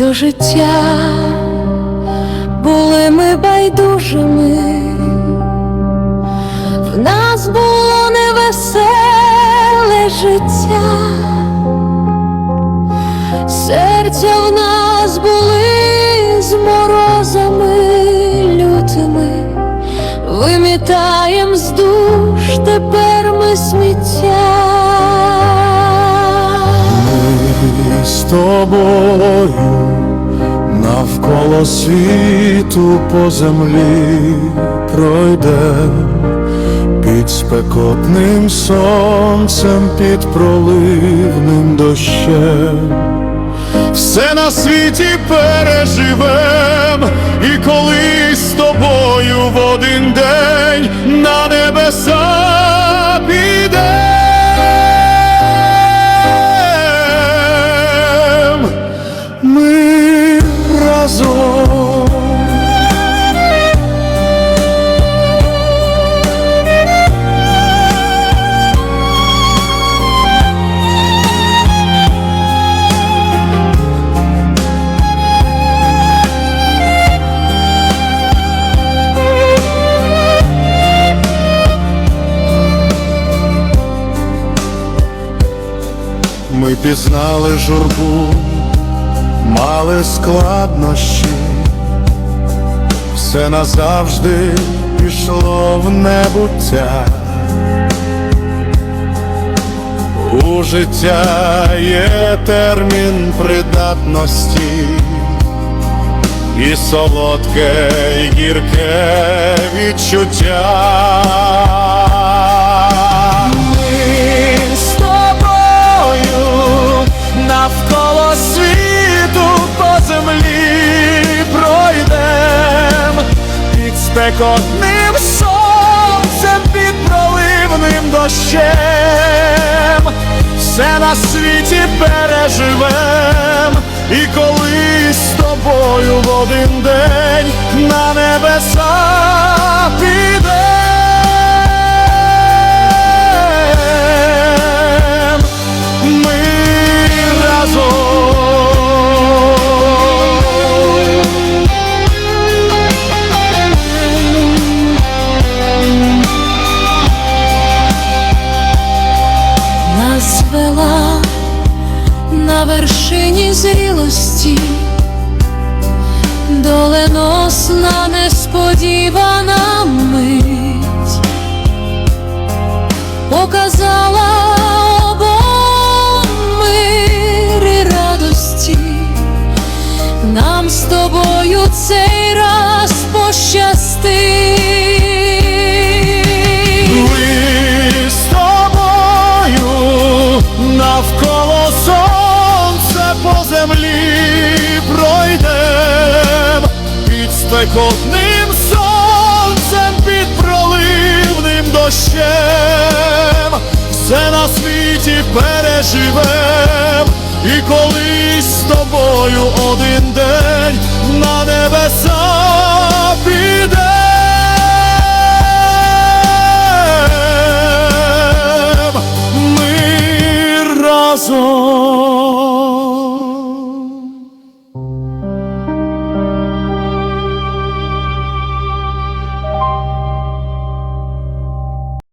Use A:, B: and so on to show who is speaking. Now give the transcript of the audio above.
A: життя, були ми байдужими, в нас було невеселе життя, серця в нас були з морозами лютими, вимітаєм з душ тепер ми сміття.
B: Ми з тобою навколо світу по землі пройде, під спекотним сонцем, під проливним дощем. Все на світі переживем, і пізнали журбу, мали складнощі, все назавжди пішло в небуття. У життя є термін придатності, і солодке, і гірке відчуття. Спекотним сонцем, під проливним дощем, все на світі переживем, і колись з тобою в один день на небеса
A: вела на вершині зрілості, доленосна несподівана
B: спекотним сонцем, під проливним дощем, все на світі переживем, і колись з тобою один день на небеса